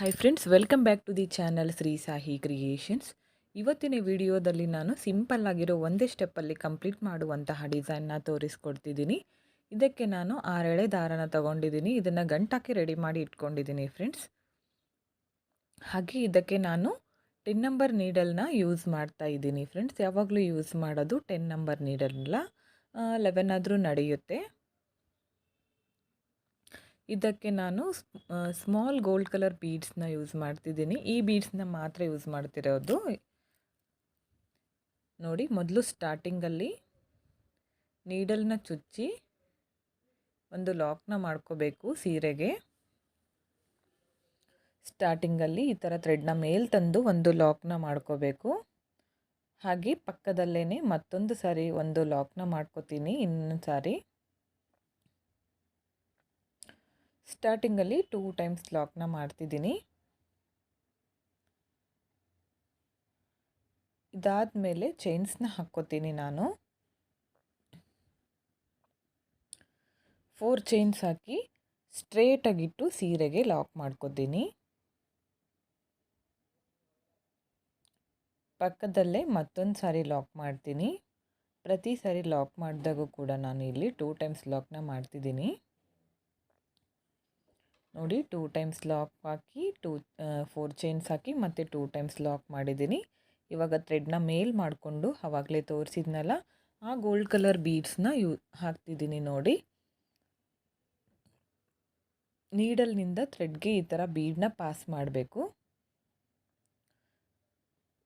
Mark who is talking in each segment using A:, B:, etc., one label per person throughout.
A: Hi friends welcome back to the channel Shri Sahi creations ಇವತ್ತಿನ ವಿಡಿಯೋದಲ್ಲಿ ನಾನು simple ಆಗಿರೋ ಒಂದೇ ಸ್ಟೆಪ್ಪಲ್ಲಿ ಕಂಪ್ಲೀಟ್ ಮಾಡುವಂತಹ ಡಿಸೈನ್ನ ತೋರಿಸ್ಕೊಡ್ತಿದ್ದೀನಿ. ಇದಕ್ಕೆ ನಾನು ಆರೆಳೆ ದಾರನ ತಗೊಂಡಿದ್ದೀನಿ. ಇದನ್ನು ಗಂಟಾಕಿ ರೆಡಿ ಮಾಡಿ ಇಟ್ಕೊಂಡಿದ್ದೀನಿ ಫ್ರೆಂಡ್ಸ್ ಹಾಗೆ ಇದಕ್ಕೆ ನಾನು ಟೆನ್ ನಂಬರ್ ನೀಡಲ್ನ ಯೂಸ್ ಮಾಡ್ತಾ ಇದ್ದೀನಿ ಫ್ರೆಂಡ್ಸ್ ಯಾವಾಗಲೂ ಯೂಸ್ ಮಾಡೋದು ಟೆನ್ ನಂಬರ್ ನೀಡಲ್ನ ಲೆವೆನ್ ಆದರೂ ನಡೆಯುತ್ತೆ. ಇದಕ್ಕೆ ನಾನು ಸ್ಮಾಲ್ ಗೋಲ್ಡ್ ಕಲರ್ ಬೀಡ್ಸ್ನ ಯೂಸ್ ಮಾಡ್ತಿದ್ದೀನಿ. ಈ ಬೀಡ್ಸ್ನ ಮಾತ್ರ ಯೂಸ್ ಮಾಡ್ತಿರೋದು. ನೋಡಿ, ಮೊದಲು ಸ್ಟಾರ್ಟಿಂಗಲ್ಲಿ ನೀಡಲ್ನ ಚುಚ್ಚಿ ಒಂದು ಲಾಕ್ನ ಮಾಡ್ಕೋಬೇಕು ಸೀರೆಗೆ. ಸ್ಟಾರ್ಟಿಂಗಲ್ಲಿ ಈ ಥರ ಥ್ರೆಡ್ನ ಮೇಲೆ ತಂದು ಒಂದು ಲಾಕ್ನ ಮಾಡ್ಕೋಬೇಕು. ಹಾಗೆ ಪಕ್ಕದಲ್ಲೇ ಮತ್ತೊಂದು ಸಾರಿ ಒಂದು ಲಾಕ್ನ ಮಾಡ್ಕೋತೀನಿ ಇನ್ನೊಂದು ಸಾರಿ ಸ್ಟಾರ್ಟಿಂಗಲ್ಲಿ ಟೂ ಟೈಮ್ಸ್ ಲಾಕ್ನ ಮಾಡ್ತಿದ್ದೀನಿ. ಇದಾದ ಮೇಲೆ ಚೈನ್ಸ್ನ ಹಾಕ್ಕೋತೀನಿ ನಾನು. ಫೋರ್ ಚೈನ್ಸ್ ಹಾಕಿ ಸ್ಟ್ರೇಟಾಗಿಟ್ಟು ಸೀರೆಗೆ ಲಾಕ್ ಮಾಡ್ಕೋತೀನಿ. ಪಕ್ಕದಲ್ಲೇ ಮತ್ತೊಂದು ಸಾರಿ ಲಾಕ್ ಮಾಡ್ತೀನಿ. ಪ್ರತಿ ಸಾರಿ ಲಾಕ್ ಮಾಡಿದಾಗೂ ಕೂಡ ನಾನು ಇಲ್ಲಿ ಟೂ ಟೈಮ್ಸ್ ಲಾಕ್ನ ಮಾಡ್ತಿದ್ದೀನಿ. ನೋಡಿ ಟೂ ಟೈಮ್ಸ್ ಲಾಕ್ ಹಾಕಿ, ಟೂ ಫೋರ್ ಚೈನ್ಸ್ ಹಾಕಿ ಮತ್ತು ಟೂ ಟೈಮ್ಸ್ ಲಾಕ್ ಮಾಡಿದ್ದೀನಿ. ಇವಾಗ ಥ್ರೆಡ್ನ ಮೇಲ್ ಮಾಡಿಕೊಂಡು ಆವಾಗಲೇ ತೋರಿಸಿದ್ನಲ್ಲ, ಆ ಗೋಲ್ಡ್ ಕಲರ್ ಬೀಡ್ಸ್ನ ಯೂ, ಹಾಕ್ತಿದ್ದೀನಿ ನೋಡಿ. ನೀಡಲ್ನಿಂದ ಥ್ರೆಡ್ಗೆ ಈ ಥರ ಬೀಡನ್ನ ಪಾಸ್ ಮಾಡಬೇಕು.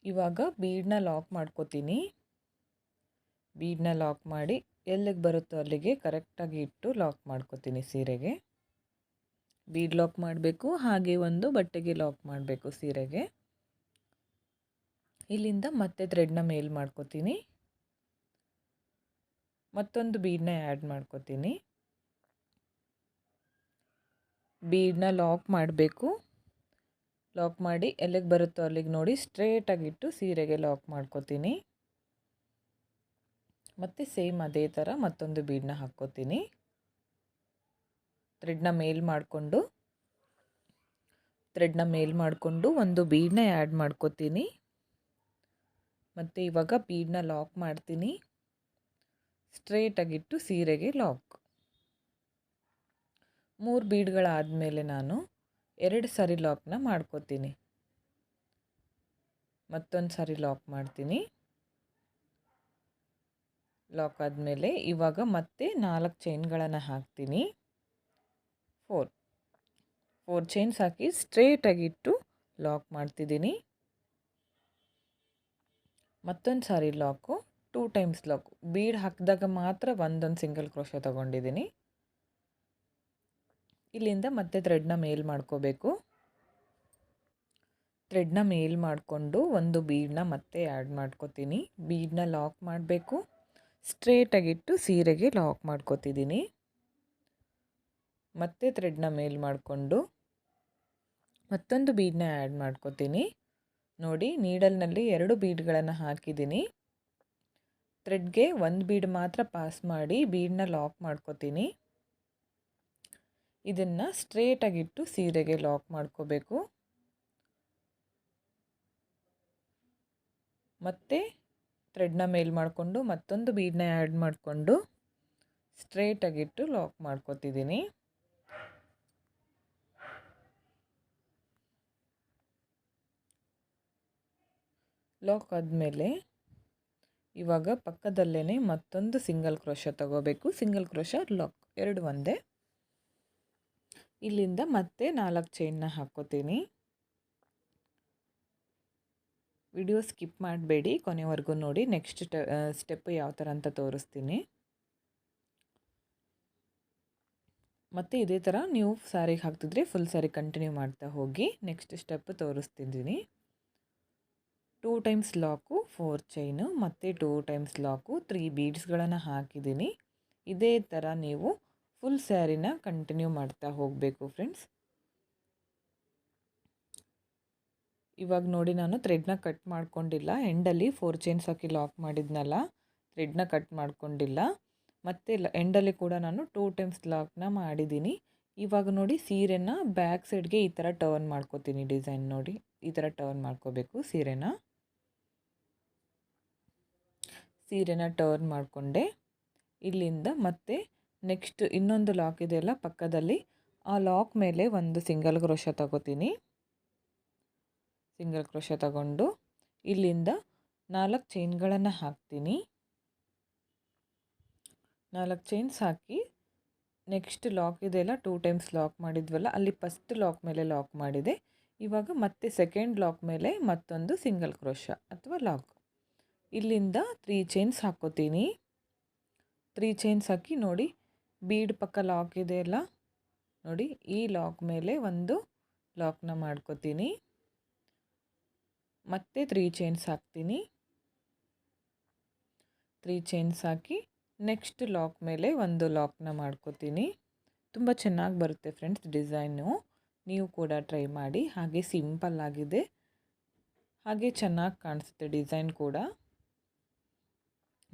A: ಇವಾಗ ಬೀಡನ್ನ ಲಾಕ್ ಮಾಡ್ಕೋತೀನಿ. ಬೀಡನ್ನ ಲಾಕ್ ಮಾಡಿ ಎಲ್ಲಿಗೆ ಬರುತ್ತೋ ಅಲ್ಲಿಗೆ ಕರೆಕ್ಟಾಗಿ ಇಟ್ಟು ಲಾಕ್ ಮಾಡ್ಕೋತೀನಿ ಸೀರೆಗೆ. ಬೀಡ್ ಲಾಕ್ ಮಾಡಬೇಕು, ಹಾಗೆ ಒಂದು ಬಟ್ಟೆಗೆ ಲಾಕ್ ಮಾಡಬೇಕು ಸೀರೆಗೆ. ಇಲ್ಲಿಂದ ಮತ್ತೆ ಥ್ರೆಡ್ನ ಮೇಲ್ ಮಾಡ್ಕೋತೀನಿ. ಮತ್ತೊಂದು ಬೀಡನ್ನ ಆ್ಯಡ್ ಮಾಡ್ಕೋತೀನಿ. ಬೀಡನ್ನ ಲಾಕ್ ಮಾಡಬೇಕು. ಲಾಕ್ ಮಾಡಿ ಎಲ್ಲಿಗೆ ಬರುತ್ತೋ ಅಲ್ಲಿಗೆ ನೋಡಿ ಸ್ಟ್ರೇಟಾಗಿಟ್ಟು ಸೀರೆಗೆ ಲಾಕ್ ಮಾಡ್ಕೋತೀನಿ. ಮತ್ತು ಸೇಮ್ ಅದೇ ಥರ ಮತ್ತೊಂದು ಬೀಡನ್ನ ಹಾಕ್ಕೋತೀನಿ. ಥ್ರೆಡ್ನ ಮೇಲ್ ಮಾಡಿಕೊಂಡು, ಥ್ರೆಡ್ನ ಮೇಲ್ ಮಾಡಿಕೊಂಡು ಒಂದು ಬೀಡನ್ನ ಆ್ಯಡ್ ಮಾಡ್ಕೋತೀನಿ. ಮತ್ತು ಇವಾಗ ಬೀಡನ್ನ ಲಾಕ್ ಮಾಡ್ತೀನಿ. ಸ್ಟ್ರೇಟಾಗಿಟ್ಟು ಸೀರೆಗೆ ಲಾಕ್. ಮೂರು ಬೀಡ್ಗಳಾದಮೇಲೆ ನಾನು ಎರಡು ಸಾರಿ ಲಾಕ್ನ ಮಾಡ್ಕೋತೀನಿ. ಮತ್ತೊಂದು ಸಾರಿ ಲಾಕ್ ಮಾಡ್ತೀನಿ. ಲಾಕ್ ಆದಮೇಲೆ ಇವಾಗ ಮತ್ತೆ ನಾಲ್ಕು ಚೈನ್ಗಳನ್ನು ಹಾಕ್ತೀನಿ. ಫೋರ್ ಫೋರ್ ಚೈನ್ಸ್ ಹಾಕಿ ಸ್ಟ್ರೇಟಾಗಿಟ್ಟು ಲಾಕ್ ಮಾಡ್ತಿದ್ದೀನಿ. ಮತ್ತೊಂದು ಸಾರಿ lock two times lock bead ಹಾಕಿದಾಗ ಮಾತ್ರ ಒಂದೊಂದು ಸಿಂಗಲ್ ಕ್ರೋಶ ತೊಗೊಂಡಿದ್ದೀನಿ. ಇಲ್ಲಿಂದ ಮತ್ತೆ ಥ್ರೆಡ್ನ ಮೇಲ್ ಮಾಡ್ಕೋಬೇಕು. ಥ್ರೆಡ್ನ ಮೇಲ್ ಮಾಡಿಕೊಂಡು ಒಂದು ಬೀಡನ್ನ ಮತ್ತೆ ಆ್ಯಡ್ ಮಾಡ್ಕೋತೀನಿ. ಬೀಡನ್ನ ಲಾಕ್ ಮಾಡಬೇಕು. ಸ್ಟ್ರೇಟಾಗಿಟ್ಟು ಸೀರೆಗೆ ಲಾಕ್ ಮಾಡ್ಕೋತಿದ್ದೀನಿ. ಮತ್ತೆ ಥ್ರೆಡ್ನ ಮೇಲ್ ಮಾಡಿಕೊಂಡು ಮತ್ತೊಂದು ಬೀಡನ್ನ ಆ್ಯಡ್ ಮಾಡ್ಕೋತೀನಿ. ನೋಡಿ ನೀಡಲ್ನಲ್ಲಿ ಎರಡು ಬೀಡ್ಗಳನ್ನು ಹಾಕಿದ್ದೀನಿ ಥ್ರೆಡ್ಗೆ ಒಂದು ಬೀಡ್ ಮಾತ್ರ ಪಾಸ್ ಮಾಡಿ ಬೀಡನ್ನ ಲಾಕ್ ಮಾಡ್ಕೋತೀನಿ. ಇದನ್ನು ಸ್ಟ್ರೇಟಾಗಿಟ್ಟು ಸೀರೆಗೆ ಲಾಕ್ ಮಾಡ್ಕೋಬೇಕು. ಮತ್ತೆ ಥ್ರೆಡ್ನ ಮೇಲ್ ಮಾಡಿಕೊಂಡು ಮತ್ತೊಂದು ಬೀಡನ್ನ ಆ್ಯಡ್ ಮಾಡಿಕೊಂಡು ಸ್ಟ್ರೇಟಾಗಿಟ್ಟು ಲಾಕ್ ಮಾಡ್ಕೋತಿದ್ದೀನಿ ಲಾಕ್ ಆದಮೇಲೆ ಇವಾಗ ಪಕ್ಕದಲ್ಲೇ ಮತ್ತೊಂದು ಸಿಂಗಲ್ ಕ್ರೋಶ ತಗೋಬೇಕು. ಸಿಂಗಲ್ ಕ್ರೋಶ ಲಾಕ್ ಎರಡು ಒಂದೇ. ಇಲ್ಲಿಂದ ಮತ್ತೆ ನಾಲ್ಕು ಚೈನ್ನ ಹಾಕ್ಕೋತೀನಿ ವಿಡಿಯೋ ಸ್ಕಿಪ್ ಮಾಡಬೇಡಿ. ಕೊನೆವರೆಗೂ ನೋಡಿ. ನೆಕ್ಸ್ಟ್ ಸ್ಟೆಪ್ ಯಾವ ಥರ ಅಂತ ತೋರಿಸ್ತೀನಿ. ಮತ್ತು ಇದೇ ಥರ ನೀವು ಸ್ಯಾರಿಗೆ ಹಾಕ್ತಿದ್ರೆ ಫುಲ್ ಸ್ಯಾರಿ ಕಂಟಿನ್ಯೂ ಮಾಡ್ತಾ ಹೋಗಿ next step ತೋರಿಸ್ತಿದ್ದೀನಿ. Two times lock, four chain, ಮತ್ತು ಟೂ ಟೈಮ್ಸ್ ಲಾಕು, ತ್ರೀ ಬೀಡ್ಸ್ಗಳನ್ನು ಹಾಕಿದ್ದೀನಿ. ಇದೇ ಥರ ನೀವು ಫುಲ್ ಸ್ಯಾರಿನ ಕಂಟಿನ್ಯೂ ಮಾಡ್ತಾ ಹೋಗಬೇಕು ಫ್ರೆಂಡ್ಸ್. ಇವಾಗ ನೋಡಿ ನಾನು ಥ್ರೆಡ್ನ ಕಟ್ ಮಾಡ್ಕೊಂಡಿಲ್ಲ. ಎಂಡಲ್ಲಿ ಫೋರ್ ಚೈನ್ಸ್ ಹಾಕಿ ಲಾಕ್ ಮಾಡಿದ್ನಲ್ಲ, ಥ್ರೆಡ್ನ ಕಟ್ ಮಾಡ್ಕೊಂಡಿಲ್ಲ. ಮತ್ತು ಎಂಡಲ್ಲಿ ಕೂಡ ನಾನು ಟೂ ಟೈಮ್ಸ್ ಲಾಕ್ನ ಮಾಡಿದ್ದೀನಿ. ಇವಾಗ ನೋಡಿ ಸೀರೆನ ಬ್ಯಾಕ್ ಸೈಡ್ಗೆ ಈ ಥರ ಟರ್ನ್ ಮಾಡ್ಕೋತೀನಿ ಡಿಸೈನ್ ನೋಡಿ. ಈ ಥರ ಟರ್ನ್ ಮಾಡ್ಕೋಬೇಕು ಸೀರೆನ. ಸೀರೆನ ಟರ್ನ್ ಮಾಡಿಕೊಂಡೆ. ಇಲ್ಲಿಂದ ಮತ್ತೆ ನೆಕ್ಸ್ಟ್ ಇನ್ನೊಂದು ಲಾಕ್ ಇದೆಯಲ್ಲ ಪಕ್ಕದಲ್ಲಿ, ಆ ಲಾಕ್ ಮೇಲೆ ಒಂದು ಸಿಂಗಲ್ ಕ್ರೋಶ ತಗೋತೀನಿ. ಸಿಂಗಲ್ ಕ್ರೋಶ ತಗೊಂಡು ಇಲ್ಲಿಂದ ನಾಲ್ಕು ಚೈನ್ಗಳನ್ನು ಹಾಕ್ತೀನಿ. ನಾಲ್ಕು ಚೈನ್ಸ್ ಹಾಕಿ ನೆಕ್ಸ್ಟ್ ಲಾಕ್ ಇದೆಯಲ್ಲ ಟೂ ಟೈಮ್ಸ್ ಲಾಕ್ ಮಾಡಿದ್ವಲ್ಲ, ಅಲ್ಲಿ ಫಸ್ಟ್ ಲಾಕ್ ಮೇಲೆ ಲಾಕ್ ಮಾಡಿದೆ. ಇವಾಗ ಮತ್ತೆ ಸೆಕೆಂಡ್ ಲಾಕ್ ಮೇಲೆ ಮತ್ತೊಂದು ಸಿಂಗಲ್ ಕ್ರೋಶ ಅಥವಾ ಲಾಕ್ ಇಲ್ಲಿಂದ ತ್ರೀ ಚೈನ್ಸ್ ಹಾಕ್ಕೋತೀನಿ ತ್ರೀ ಚೈನ್ಸ್ ಹಾಕಿ ನೋಡಿ ಬೀಡ್ ಪಕ್ಕ ಲಾಕ್ ಇದೆಯಲ್ಲ ನೋಡಿ, ಈ ಲಾಕ್ ಮೇಲೆ ಒಂದು ಲಾಕ್ನ ಮಾಡ್ಕೋತೀನಿ. ಮತ್ತೆ ತ್ರೀ ಚೈನ್ಸ್ ಹಾಕ್ತೀನಿ. ತ್ರೀ ಚೈನ್ಸ್ ಹಾಕಿ ನೆಕ್ಸ್ಟ್ ಲಾಕ್ ಮೇಲೆ ಒಂದು ಲಾಕ್ನ ಮಾಡ್ಕೋತೀನಿ. ತುಂಬ ಚೆನ್ನಾಗಿ ಬರುತ್ತೆ ಫ್ರೆಂಡ್ಸ್ ಡಿಸೈನು ನೀವು ಕೂಡ ಟ್ರೈ ಮಾಡಿ. ಹಾಗೆ ಸಿಂಪಲ್ ಆಗಿದೆ. ಹಾಗೆ ಚೆನ್ನಾಗಿ ಕಾಣಿಸುತ್ತೆ ಡಿಸೈನ್ ಕೂಡ.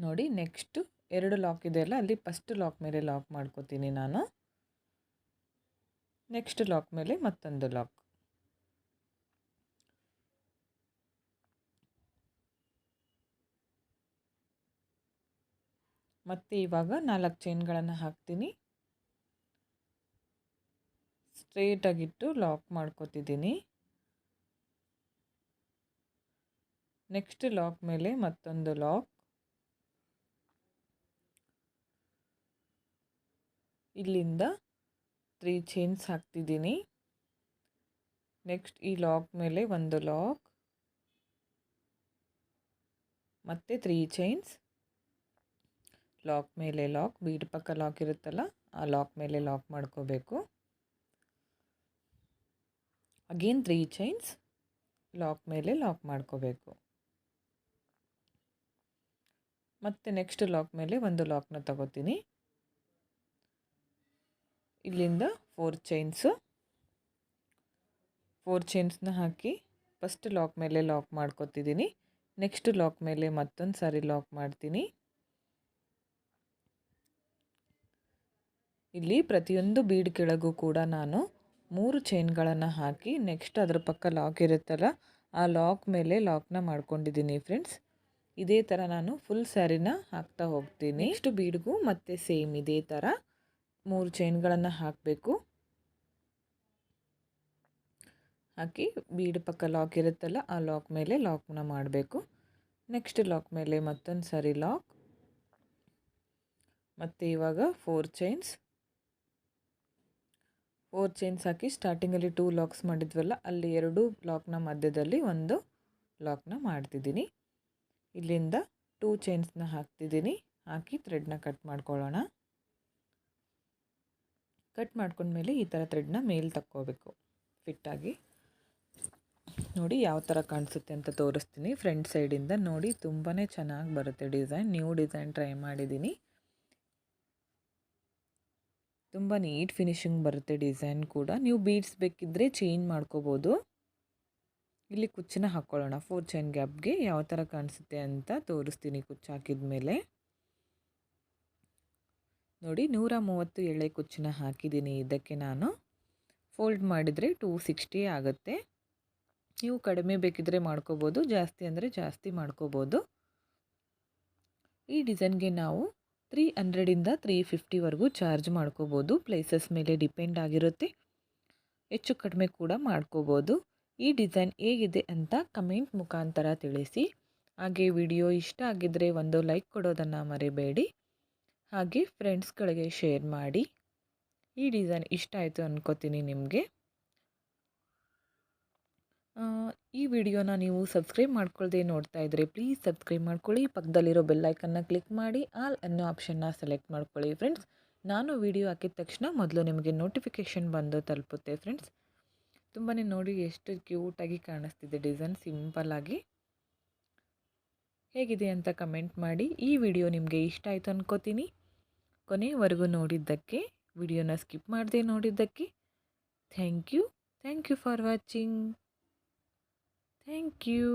A: ನೋಡಿ ನೆಕ್ಸ್ಟು ಎರಡು ಲಾಕ್ ಇದೆಯಲ್ಲ ಅಲ್ಲಿ ಫಸ್ಟ್ ಲಾಕ್ ಮೇಲೆ ಲಾಕ್ ಮಾಡ್ಕೋತೀನಿ ನಾನು. ನೆಕ್ಸ್ಟ್ ಲಾಕ್ ಮೇಲೆ ಮತ್ತೊಂದು ಲಾಕ್. ಮತ್ತೆ ಇವಾಗ ನಾಲ್ಕು ಚೈನ್ಗಳನ್ನು ಹಾಕ್ತೀನಿ. ಸ್ಟ್ರೇಟಾಗಿಟ್ಟು ಲಾಕ್ ಮಾಡ್ಕೋತಿದ್ದೀನಿ. ನೆಕ್ಸ್ಟ್ ಲಾಕ್ ಮೇಲೆ ಮತ್ತೊಂದು ಲಾಕ್. ಇಲ್ಲಿಂದ ತ್ರೀ ಚೈನ್ಸ್ ಹಾಕ್ತಿದ್ದೀನಿ. ನೆಕ್ಸ್ಟ್ ಈ ಲಾಕ್ ಮೇಲೆ ಒಂದು ಲಾಕ್ ಮತ್ತು ತ್ರೀ ಚೈನ್ಸ್ ಲಾಕ್ ಮೇಲೆ ಲಾಕ್ ಬೀಡ್ ಪಕ್ಕ ಲಾಕ್ ಇರುತ್ತಲ್ಲ, ಆ ಲಾಕ್ ಮೇಲೆ ಲಾಕ್ ಮಾಡ್ಕೋಬೇಕು. ಅಗೇನ್ ತ್ರೀ ಚೈನ್ಸ್ ಲಾಕ್ ಮೇಲೆ ಲಾಕ್ ಮಾಡ್ಕೋಬೇಕು. ಮತ್ತು ನೆಕ್ಸ್ಟ್ ಲಾಕ್ ಮೇಲೆ ಒಂದು ಲಾಕ್ನ ತಗೋತೀನಿ. ಇಲ್ಲಿಂದ ಫೋರ್ ಚೈನ್ಸು ಫೋರ್ ಚೈನ್ಸ್ನ ಹಾಕಿ ಫಸ್ಟ್ ಲಾಕ್ ಮೇಲೆ ಲಾಕ್ ಮಾಡ್ಕೊತಿದ್ದೀನಿ ನೆಕ್ಸ್ಟ್ ಲಾಕ್ ಮೇಲೆ ಮತ್ತೊಂದು ಸಾರಿ ಲಾಕ್ ಮಾಡ್ತೀನಿ. ಇಲ್ಲಿ ಪ್ರತಿಯೊಂದು ಬೀಡ್ ಕೆಳಗೂ ಕೂಡ ನಾನು ಮೂರು ಚೈನ್ಗಳನ್ನು ಹಾಕಿ ನೆಕ್ಸ್ಟ್ ಅದರ ಪಕ್ಕ ಲಾಕ್ ಇರುತ್ತಲ್ಲ, ಆ ಲಾಕ್ ಮೇಲೆ ಲಾಕ್ನ ಮಾಡ್ಕೊಂಡಿದ್ದೀನಿ ಫ್ರೆಂಡ್ಸ್ ಇದೇ ಥರ ನಾನು ಫುಲ್ ಸ್ಯಾರಿನ ಹಾಕ್ತಾ ಹೋಗ್ತೀನಿ. ನೆಕ್ಸ್ಟ್ ಬೀಡ್ಗೂ ಮತ್ತೆ ಸೇಮ್ ಇದೇ ಥರ ಮೂರು ಚೈನ್ಗಳನ್ನು ಹಾಕಬೇಕು. ಹಾಕಿ ಬೀಡ್ ಪಕ್ಕ ಲಾಕ್ ಇರುತ್ತಲ್ಲ, ಆ ಲಾಕ್ ಮೇಲೆ ಲಾಕ್ನ ಮಾಡಬೇಕು. ನೆಕ್ಸ್ಟ್ ಲಾಕ್ ಮೇಲೆ ಮತ್ತೊಂದು ಸಾರಿ ಲಾಕ್. ಮತ್ತು ಇವಾಗ ಫೋರ್ ಚೈನ್ಸ್. ಫೋರ್ ಚೈನ್ಸ್ ಹಾಕಿ ಸ್ಟಾರ್ಟಿಂಗಲ್ಲಿ ಟೂ ಲಾಕ್ಸ್ ಮಾಡಿದ್ವಲ್ಲ, ಅಲ್ಲಿ ಎರಡು ಲಾಕ್ನ ಮಧ್ಯದಲ್ಲಿ ಒಂದು ಲಾಕ್ನ ಮಾಡ್ತಿದ್ದೀನಿ. ಇಲ್ಲಿಂದ ಟೂ ಚೈನ್ಸ್ನ ಹಾಕ್ತಿದ್ದೀನಿ. ಹಾಕಿ ಥ್ರೆಡ್ನ ಕಟ್ ಮಾಡ್ಕೊಳ್ಳೋಣ. ಕಟ್ ಮಾಡ್ಕೊಂಡ್ಮೇಲೆ ಈ ಥರ ಥ್ರೆಡ್ನ ಮೇಲೆ ತಕ್ಕೋಬೇಕು. ಫಿಟ್ಟಾಗಿ ನೋಡಿ ಯಾವ ಥರ ಕಾಣಿಸುತ್ತೆ ಅಂತ ತೋರಿಸ್ತೀನಿ. ಫ್ರಂಟ್ ಸೈಡಿಂದ ನೋಡಿ ತುಂಬಾ ಚೆನ್ನಾಗಿ ಬರುತ್ತೆ ಡಿಸೈನ್ ನ್ಯೂ ಡಿಸೈನ್ ಟ್ರೈ ಮಾಡಿದ್ದೀನಿ. ತುಂಬ ನೀಟ್ ಫಿನಿಶಿಂಗ್ ಬರುತ್ತೆ ಡಿಸೈನ್ ಕೂಡ. ನೀವು ಬೀಡ್ಸ್ ಬೇಕಿದ್ದರೆ ಚೇಂಜ್ ಮಾಡ್ಕೋಬೋದು. ಇಲ್ಲಿ ಕುಚ್ಚನ್ನ ಹಾಕ್ಕೊಳ್ಳೋಣ ಫೋರ್ ಚೈನ್ ಗ್ಯಾಪ್ಗೆ ಯಾವ ಥರ ಕಾಣಿಸುತ್ತೆ ಅಂತ ತೋರಿಸ್ತೀನಿ ಕುಚ್ಚು ಹಾಕಿದ ಮೇಲೆ ನೋಡಿ ನೂರ ಮೂವತ್ತು ಎಳೆ ಕುಚ್ಚನ್ನ ಹಾಕಿದ್ದೀನಿ. ಇದಕ್ಕೆ ನಾನು ಫೋಲ್ಡ್ ಮಾಡಿದರೆ ಟೂ ಸಿಕ್ಸ್ಟಿ ಆಗುತ್ತೆ. ನೀವು ಕಡಿಮೆ ಬೇಕಿದ್ದರೆ ಮಾಡ್ಕೋಬೋದು, ಜಾಸ್ತಿ ಅಂದರೆ ಜಾಸ್ತಿ ಮಾಡ್ಕೋಬೋದು. ಈ ಡಿಸೈನ್ಗೆ ನಾವು ತ್ರೀ ಹಂಡ್ರೆಡಿಂದ ತ್ರೀ ಫಿಫ್ಟಿವರೆಗೂ ಚಾರ್ಜ್ ಮಾಡ್ಕೋಬೋದು. ಪ್ಲೇಸಸ್ ಮೇಲೆ ಡಿಪೆಂಡ್ ಆಗಿರುತ್ತೆ. ಹೆಚ್ಚು ಕಡಿಮೆ ಕೂಡ ಮಾಡ್ಕೋಬೋದು. ಈ ಡಿಸೈನ್ ಹೇಗಿದೆ ಅಂತ ಕಮೆಂಟ್ ಮುಖಾಂತರ ತಿಳಿಸಿ. ಹಾಗೆ ವಿಡಿಯೋ ಇಷ್ಟ ಆಗಿದ್ದರೆ ಒಂದು ಲೈಕ್ ಕೊಡೋದನ್ನು ಮರಿಬೇಡಿ. ಹಾಗೆ ಫ್ರೆಂಡ್ಸ್ಗಳಿಗೆ ಶೇರ್ ಮಾಡಿ, ಈ ಡಿಸೈನ್ ಇಷ್ಟ ಆಯಿತು ಅಂದ್ಕೋತೀನಿ ನಿಮಗೆ. ಈ ವಿಡಿಯೋನ ನೀವು ಸಬ್ಸ್ಕ್ರೈಬ್ ಮಾಡ್ಕೊಳ್ಳದೆ ನೋಡ್ತಾ ಇದ್ದರೆ ಪ್ಲೀಸ್ ಸಬ್ಸ್ಕ್ರೈಬ್ ಮಾಡ್ಕೊಳ್ಳಿ. ಪಕ್ಕದಲ್ಲಿರೋ ಬೆಲ್ಲೈಕನ್ನ ಕ್ಲಿಕ್ ಮಾಡಿ ಆಲ್ ಅನ್ನೋ ಆಪ್ಷನ್ನ ಸೆಲೆಕ್ಟ್ ಮಾಡ್ಕೊಳ್ಳಿ ಫ್ರೆಂಡ್ಸ್ ನಾನು ವಿಡಿಯೋ ಹಾಕಿದ ತಕ್ಷಣ ಮೊದಲು ನಿಮಗೆ ನೋಟಿಫಿಕೇಷನ್ ಬಂದು ತಲುಪುತ್ತೆ ಫ್ರೆಂಡ್ಸ್ ತುಂಬಾ ನೋಡಿ ಎಷ್ಟು ಕ್ಯೂಟಾಗಿ ಕಾಣಿಸ್ತಿದೆ ಡಿಸೈನ್ ಸಿಂಪಲ್ಲಾಗಿ ಹೇಗಿದೆ ಅಂತ ಕಮೆಂಟ್ ಮಾಡಿ. ಈ ವಿಡಿಯೋ ನಿಮಗೆ ಇಷ್ಟ ಆಯಿತು ಅನ್ಕೋತೀನಿ. ಕೊನೆಯವರೆಗೂ ನೋಡಿದ್ದಕ್ಕೆ ವಿಡಿಯೋನ ಸ್ಕಿಪ್ ಮಾಡದೆ ನೋಡಿದ್ದಕ್ಕೆ thank you thank you for watching thank you.